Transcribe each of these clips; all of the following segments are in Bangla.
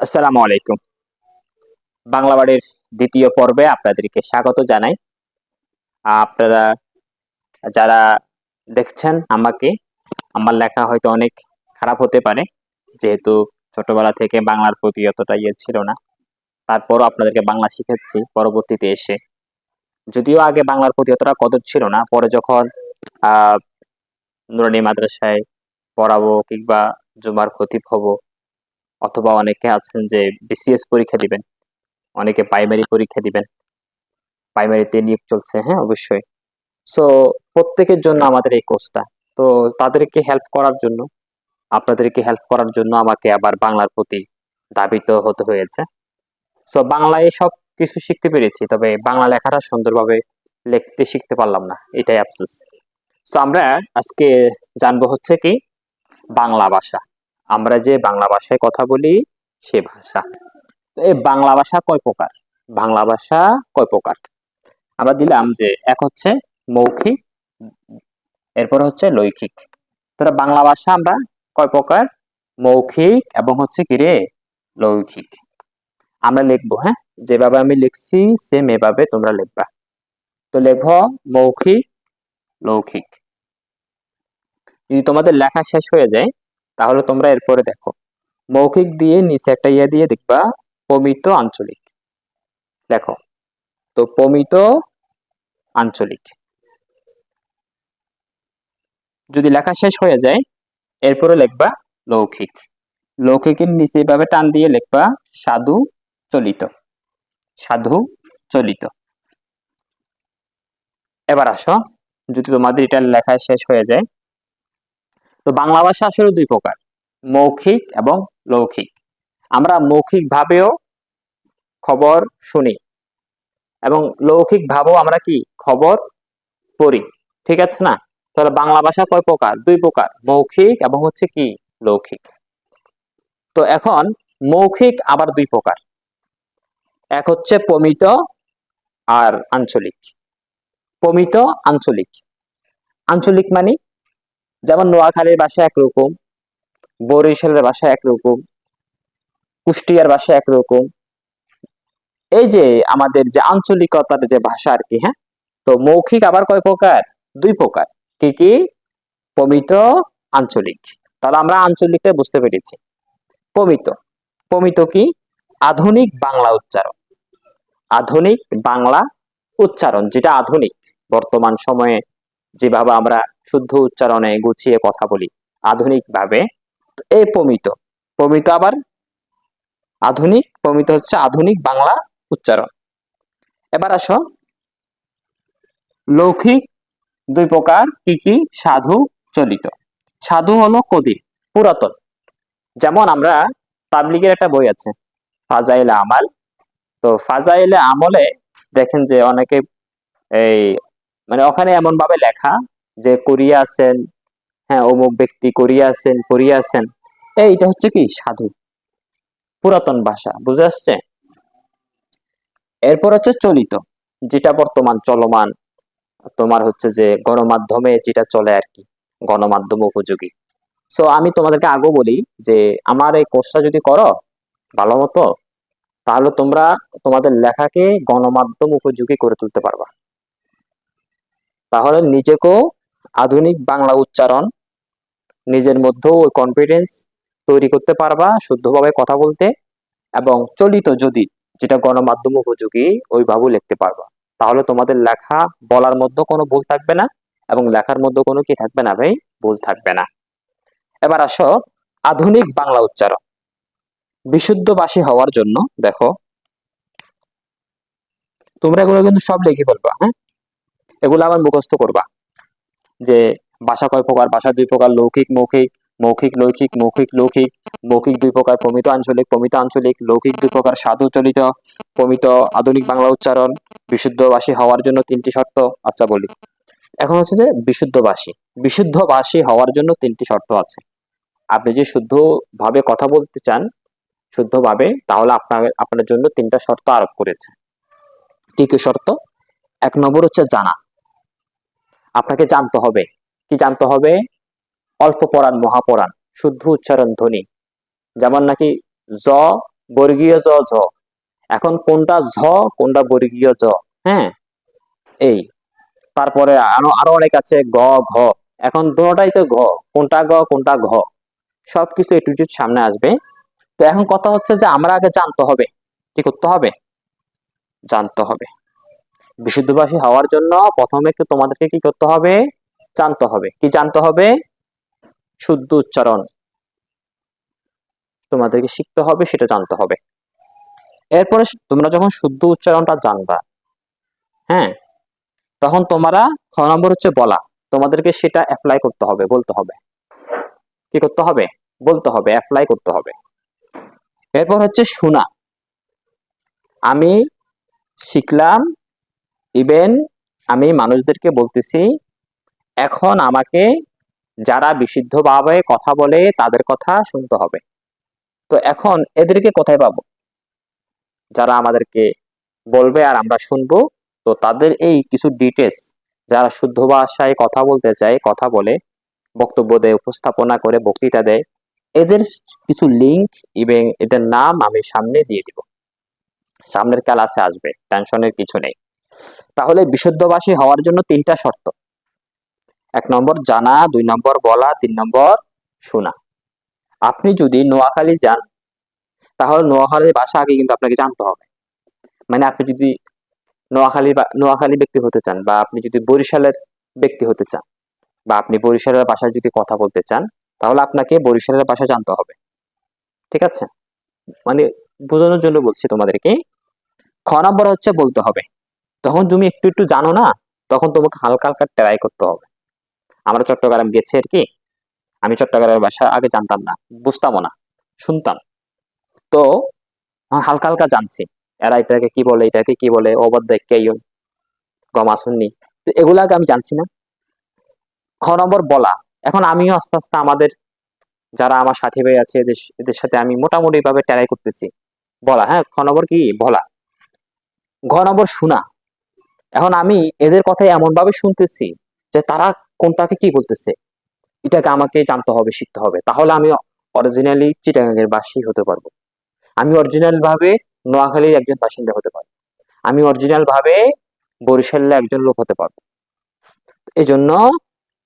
আসসালামু আলাইকুম। বাংলা বাড়ির দ্বিতীয় পর্বে আপনাদেরকে স্বাগত জানাই। আপনারা যারা দেখছেন আমাকে, আমার লেখা হয়তো অনেক খারাপ হতে পারে, যেহেতু ছোটবেলা থেকে বাংলার প্রতি অতটা ইয়ে ছিল না। তারপরও আপনাদেরকে বাংলা শিখাচ্ছি পরবর্তীতে এসে। যদিও আগে বাংলার প্রতি অতটা কদর ছিল না, পরে যখন, আহ, নুরানি মাদ্রাসায় পড়াবো কিংবা জুমার খতিব হব অথবা অনেকে আছেন যে বিসিএস পরীক্ষা দিবেন, অনেকে প্রাইমারি পরীক্ষা দিবেন প্রাইমারিতে নিয়োগ চলছে হ্যাঁ অবশ্যই। সো প্রত্যেকের জন্য আমাদের এই কোর্সটা তো তাদেরকে হেল্প করার জন্য, আপনাদেরকে হেল্প করার জন্য আমাকে আবার বাংলার প্রতি দাবিত হতে হয়েছে। সো বাংলায় সব কিছু শিখতে পেরেছি, তবে বাংলা লেখাটা সুন্দরভাবে লিখতে শিখতে পারলাম না, এটাই আফসোস। সো আমরা আজকে জানব হচ্ছে কি, বাংলা ভাষা। আমরা যে বাংলা ভাষায় কথা বলি, সে ভাষা। এই বাংলা ভাষা কয় প্রকার? বাংলা ভাষা কয় প্রকার? আমরা দিলাম যে এক হচ্ছে মৌখিক, এরপর হচ্ছে লৈখিক তোরা বাংলা ভাষা আমরা কয় প্রকার? মৌখিক এবং হচ্ছে কি রে? লৈখিক আমরা লিখব হ্যাঁ? যেভাবে আমি লিখছি সেম এভাবে তোমরা লিখবা। তো লেখো মৌখিক লৌখিক যদি তোমাদের লেখা শেষ হয়ে যায় তাহলে তোমরা এরপরে দেখো। মৌখিক দিয়ে নিচে একটা ইয়ে দিয়ে দেখবা পমিত আঞ্চলিক। দেখো, তো পমিত আঞ্চলিক। যদি লেখা শেষ হয়ে যায়, এরপরে লিখবা লৌকিক। লৌকিকের নিচে এভাবে টান দিয়ে লিখবা, সাধু চলিত। সাধু চলিত। এবার আসো, যদি তোমাদের এটা লেখা শেষ হয়ে যায় তো বাংলা ভাষা আসলে দুই প্রকার, মৌখিক এবং লৌখিক। আমরা মৌখিক ভাবেও খবর শুনি এবং লৌকিক ভাবেও আমরা কি খবর পড়ি, ঠিক আছে না? তাহলে বাংলা ভাষা কয় প্রকার? দুই প্রকার, মৌখিক এবং হচ্ছে কি লৌখিক। তো এখন মৌখিক আবার দুই প্রকার, এক হচ্ছে প্রমিত আর আঞ্চলিক। প্রমিত, আঞ্চলিক। আঞ্চলিক মানে যেমন নোয়াখালীর ভাষা একরকম, বরিশালের ভাষা একরকম, কুষ্টিয়ার ভাষা একরকম। এই যে আমাদের যে আঞ্চলিকতার যে ভাষা আর কি হ্যাঁ? তো মৌখিক আবার কয় প্রকার? দুই প্রকার। কি কি? পমিত, আঞ্চলিক। তাহলে আমরা আঞ্চলিকটা বুঝতে পেরেছি। পমিত। পমিত কি? আধুনিক বাংলা উচ্চারণ। আধুনিক বাংলা উচ্চারণ, যেটা আধুনিক। বর্তমান সময়ে যেভাবে আমরা শুদ্ধ উচ্চারণে গুছিয়ে কথা বলি আধুনিক ভাবে এই পমিত পমিত আবার? আধুনিক পমিত হচ্ছে আধুনিক বাংলা উচ্চারণ। এবার আসো। লৌকিক দুই প্রকার, কি কি? সাধু, চলিত। সাধু হলো কদির পুরাতন। যেমন আমরা পাবলিকের একটা বই আছে ফাজাইলে আমাল তো ফাজাইলে আমলে দেখেন যে অনেকে এই মানে ওখানে এমন ভাবে লেখা যে কোরিয়া আছেন হ্যাঁ অমুক ব্যক্তি কোরিয়া আছেন কোরিয়া আছেন। এইটা হচ্ছে কি? সাধু। পুরাতন ভাষা, বুঝে আসছে? এরপর হচ্ছে চলিত, যেটা বর্তমান চলমান, তোমার হচ্ছে যে গণমাধ্যমে যেটা চলে আর কি, গণমাধ্যম উপযোগী। সো আমি তোমাদেরকে আগেও বলি যে আমার এই কোর্সটা যদি করো, ভালো মতো, তাহলে তোমরা তোমাদের লেখাকে গণমাধ্যম উপযোগী করে তুলতে পারবা। তাহলে নিজেকেও আধুনিক বাংলা উচ্চারণ, নিজের মধ্যেও ওই কনফিডেন্স তৈরি করতে পারবা, শুদ্ধভাবে কথা বলতে এবং চলিত যদি যেটা গণমাধ্যম উপযোগী ওইভাবেও লিখতে পারবা। তাহলে তোমাদের লেখা বলার মধ্যে কোনো ভুল থাকবে না এবং লেখার মধ্যে কোনো কি থাকবে না ভাই? ভুল থাকবে না। এবার আসো আধুনিক বাংলা উচ্চারণ। বিশুদ্ধবাসী হওয়ার জন্য দেখো, তোমরা এগুলো কিন্তু সব লিখে ফেলবা হ্যাঁ? এগুলো আবার মুখস্থ করবা। যে ভাষা কয় প্রকার? ভাষা দুই প্রকার, লৌকিক, মৌখিক মৌখিক, লৌকিক মৌখিক লৌকিক, মৌখিক দুই প্রকার, প্রমিত, আঞ্চলিক প্রমিত, আঞ্চলিক, লৌকিক দুই প্রকার, সাধু, চলিত, প্রমিত, আধুনিক বাংলা উচ্চারণ, বিশুদ্ধবাসী হওয়ার জন্য তিনটি শর্ত আচ্ছা বলি। এখন হচ্ছে যে বিশুদ্ধবাসী বিশুদ্ধবাসী হওয়ার জন্য তিনটি শর্ত আছে। আপনি যে শুদ্ধভাবে কথা বলতে চান, শুদ্ধভাবে, তাহলে আপনার আপনার জন্য তিনটা শর্ত আরোপ করেছে। কি কি শর্ত, এক নম্বর হচ্ছে জানা। আপনাকে জানতে হবে। কি জানতে হবে? অল্প পড়ান মহাপড়ান শুদ্ধ উচ্চারণ, ধ্বনি। যেমন নাকি জ, বর্গীয় জ, ঝ। এখন কোনটা ঝ, কোনটা বর্গীয় জ হ্যাঁ? এই। তারপরে আরও আরও অনেক আছে, গ, ঘ। এখন দুটাই তো ঘ। কোনটা গ, কোনটা ঘ? সবকিছু একটু সামনে আসবে। তো এখন কথা হচ্ছে যে আমরা আগে জানতে হবে। কি করতে হবে? জানতে হবে। বিশুদ্ধভাষী হওয়ার জন্য প্রথমে একটু তোমাদেরকে কি করতে হবে? জানতে হবে। কি জানতে হবে? শুদ্ধ উচ্চারণ। তোমাদেরকে শিখতে হবে, সেটা জানতে হবে। এরপরে তোমরা যখন শুদ্ধ উচ্চারণটা জানবা হ্যাঁ তখন তোমরা খ নম্বর হচ্ছে বলা। তোমাদেরকে সেটা অ্যাপ্লাই করতে হবে, বলতে হবে। কি করতে হবে? বলতে হবে অ্যাপ্লাই করতে হবে। এরপর হচ্ছে শোনা। আমি শিখলাম ইভেন আমি মানুষদেরকে বলতেছি, এখন আমাকে যারা বিশুদ্ধভাবে কথা বলে তাদের কথা শুনতে হবে। তো এখন এদেরকে কোথায় পাবো? যারা আমাদেরকে বলবে আর আমরা শুনব, তো তাদের এই কিছু ডিটেলস যারা শুদ্ধ ভাষায় কথা বলতে চায়, কথা বলে, বক্তব্য দেয়, উপস্থাপনা করে, বক্তৃতা দেয়, এদের কিছু লিংক এবং এদের নাম আমি সামনে দিয়ে দিব। সামনের ক্লাসে আসবে টেনশনের কিছু নেই। তাহলে বিশুদ্ধবাসী হওয়ার জন্য তিনটা শর্ত। এক নম্বর জানা, দুই নম্বর বলা, তিন নম্বর শোনা। আপনি যদি নোয়াখালী যান, তাহলে নোয়াখালীর ভাষা আগে কিন্তু আপনাকে জানতে হবে। মানে আপনি যদি নোয়াখালী নোয়াখালী ব্যক্তি হতে চান বা আপনি যদি বরিশালের ব্যক্তি হতে চান বা আপনি বরিশালের ভাষায় যদি কথা বলতে চান, তাহলে আপনাকে বরিশালের ভাষা জানতে হবে। ঠিক আছে? মানে বোঝানোর জন্য বলছি তোমাদেরকে, খ নম্বর হচ্ছে বলতে হবে। তখন তুমি একটু একটু জানো না, তখন তোমাকে হালকা হালকা ট্রাই করতে হবে। আমরা চট্টগ্রাম গেছি আর কি, আমি চট্টগ্রামের ভাষা আগে জানতাম না বুঝতামও না, শুনতাম। তো হালকা হালকা জানছি, এরা এটাকে কি বলে, এটাকে কি বলে অবাধ্য কেয়ন গম তো এগুলো আগে আমি জানছি না। খ নম্বর বলা, এখন আমিও আস্তে আস্তে আমাদের যারা আমার সাথী ভাই আছে, এদের এদের সাথে আমি মোটামুটি ভাবে ট্রাই করতেছি। বলা হ্যাঁ খ নম্বর কি? বলা। ঘ নম্বর শোনা এখন আমি এদের কথা এমন ভাবে শুনতেছি যে তারা কোনটাকে কি বলতেছে। এটাকে আমাকে জানতে হবে, শিখতে হবে। তাহলে আমি অরিজিনালি চিটাগাঙ্গের বাসী হতে পারব। আমি অরিজিনাল ভাবে নোয়াখালীর একজন বাসিন্দা হতে পারব। আমি অরিজিনাল ভাবে বরিশালের একজন লোক হতে পারব। এই জন্য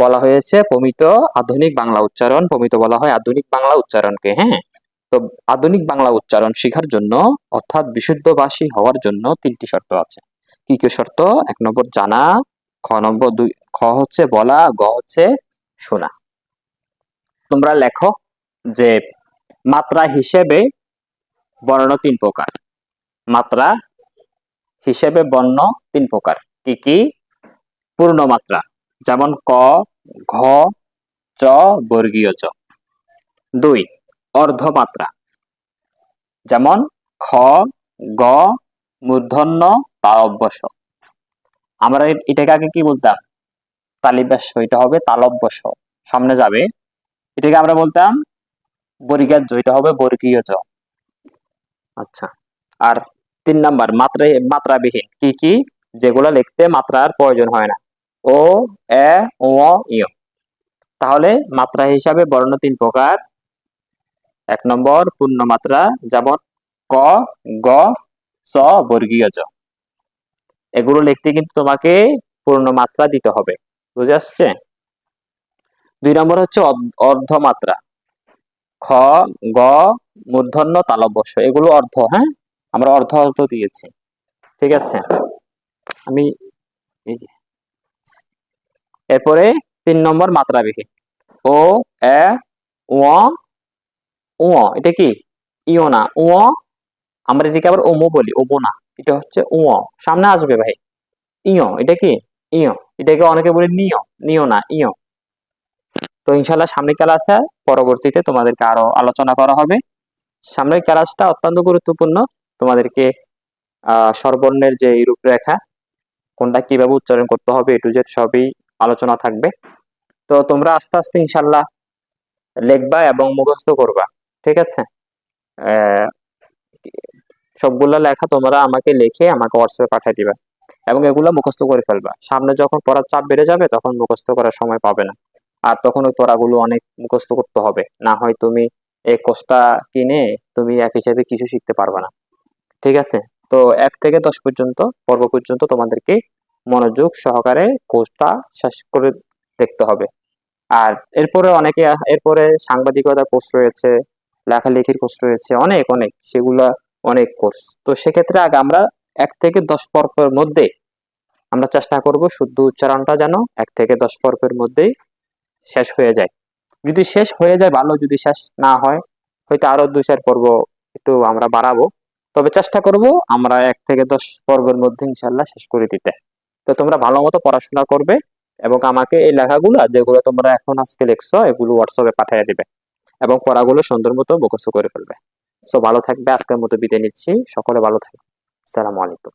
বলা হয়েছে প্রমিত আধুনিক বাংলা উচ্চারণ, প্রমিত বলা হয় আধুনিক বাংলা উচ্চারণকে হ্যাঁ? তো আধুনিক বাংলা উচ্চারণ শেখার জন্য অর্থাৎ বিশুদ্ধভাষী হওয়ার জন্য তিনটি শর্ত আছে। কি কি শর্ত? এক নম্বর জানা, খ নম্বর দুই, খ হচ্ছে বলা, গ হচ্ছে শোনা। তোমরা লেখো যে মাত্রা হিসেবে বর্ণ তিন প্রকার। মাত্রা হিসেবে বর্ণ তিন প্রকার। কি কি? পূর্ণ মাত্রা, যেমন ক, ঘ, চ, বর্গীয় চ। দুই, অর্ধমাত্রা, যেমন খ, গ, মূর্ধন্য তালব্যস আমরা এটাকে আগে কি বলতাম? তালিবাস এটা হবে তালব্যস সামনে যাবে। এটাকে আমরা বলতাম বর্গীয় জ এটা হবে বর্গীয় জ আচ্ছা। আর তিন নাম্বার, মাত্রা মাত্রাবিহীন। কি কি? যেগুলো লিখতে মাত্রার প্রয়োজন হয় না। ও, এ, ও ইয় তাহলে মাত্রা হিসাবে বর্ণ তিন প্রকার। এক নম্বর পূর্ণ মাত্রা যেমন ক, গ চ বর্গীয় জ এগুলো লিখতে কিন্তু তোমাকে পূর্ণ মাত্রা দিতে হবে। বুঝে আসছে? দুই নম্বর হচ্ছে অর্ধ- অর্ধমাত্রা। খ, গ, মূর্ধন্য, তালব্যস্য। এগুলো অর্ধ হ্যাঁ? আমরা অর্ধ অর্ধ দিয়েছি। ঠিক আছে? আমি এরপরে তিন নম্বর মাত্রা বিহীন ও, এ ও এটা কি? ইও না। ও, আমরা এটাকে আবার ওমো বলি। ওমো না। এটা হচ্ছে ও সামনে আসবে ভাই। ইও এটা কি? ইয়। এটাকে অনেকে বলি নিও নিও না ইও তো ইনশাল্লাহ সামনে ক্লাসে পরবর্তীতে তোমাদেরকে আরও আলোচনা করা হবে। সামনের ক্লাসটা অত্যন্ত গুরুত্বপূর্ণ। তোমাদেরকে আহ স্বরবর্ণের যে রূপরেখা, কোনটা কীভাবে উচ্চারণ করতে হবে এটু জেড সবই আলোচনা থাকবে। তো তোমরা আস্তে আস্তে ইনশাল্লাহ লিখবা এবং মুখস্থ করবা। ঠিক আছে? সবগুলো লেখা তোমরা আমাকে লিখে আমাকে হোয়াটসঅ্যাপে পাঠিয়ে দিবা এবং এগুলো মুখস্থ করে ফেলবা। সামনে যখন পড়ার চাপ বেড়ে যাবে, তখন মুখস্থ করার সময় পাবে না। আর তখন ওই পড়াগুলো অনেক মুখস্থ করতে হবে। না হয় তুমি এই কোর্সটা কিনে তুমি এক হিসাবে কিছু শিখতে পারবে না। ঠিক আছে? তো এক থেকে দশ পর্যন্ত, পর্ব পর্যন্ত তোমাদেরকে মনোযোগ সহকারে কোর্সটা শেষ করে দেখতে হবে। আর এরপরে অনেকে এরপরে সাংবাদিকতার কোর্স রয়েছে, লেখালেখির কোর্স রয়েছে, অনেক অনেক। সেগুলা অনেক কোর্স তো সেক্ষেত্রে আগে আমরা এক থেকে দশ পর্বের মধ্যে আমরা চেষ্টা করব শুদ্ধ উচ্চারণটা যেন এক থেকে দশ পর্বের মধ্যেই শেষ হয়ে যায়। যদি শেষ হয়ে যায়, ভালো। যদি শেষ না হয়, হয়তো আরও দুই চার পর্ব একটু আমরা বাড়াবো। তবে চেষ্টা করব আমরা এক থেকে দশ পর্বের মধ্যে ইনশাল্লাহ শেষ করে দিতে। তো তোমরা ভালো মতো পড়াশোনা করবে এবং আমাকে এই লেখাগুলো যেগুলো তোমরা এখন আজকে লিখছো, এগুলো হোয়াটসঅ্যাপে পাঠিয়ে দিবে এবং পড়াগুলো সুন্দর মতো মুখস্থ করে ফেলবে। সো ভালো থাকবে আজকের মতো বিদায় নিচ্ছি। সকলে ভালো থাকবে। আসসালামু আলাইকুম।